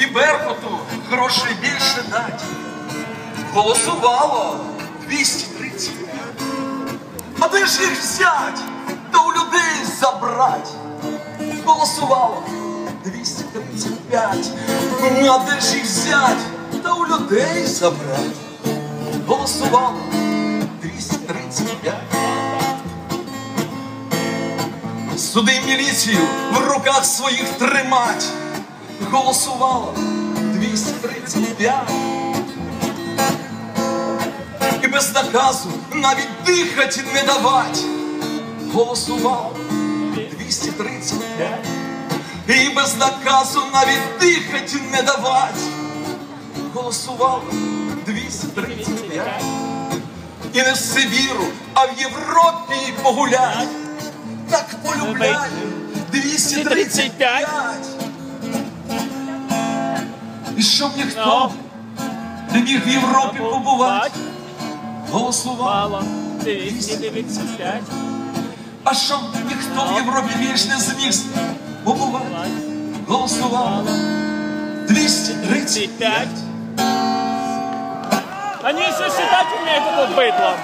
І Беркуту грошей більше дать. Голосувало 230. А де ж їх взять? Та у людей забрать. Голосувало 235. Ну, А де ж їх взять? Та у людей забрать. Голосувало 235. Суди міліцію в руках своїх тримать. Голосувало 235. І без наказу навіть дихать не давать. Голосувало 235. І без наказу навіть дихать не давать. Голосувало 235. І не в Сибіру, а в Європі погулять. Так полюбляю 235. І щоб ніхто не міг в Європі побувати, голосував. Мало. 295. А щоб ніхто в Європі більш не зміг побувати, голосував. 235. 5. Они еще считать умеют, это быдло.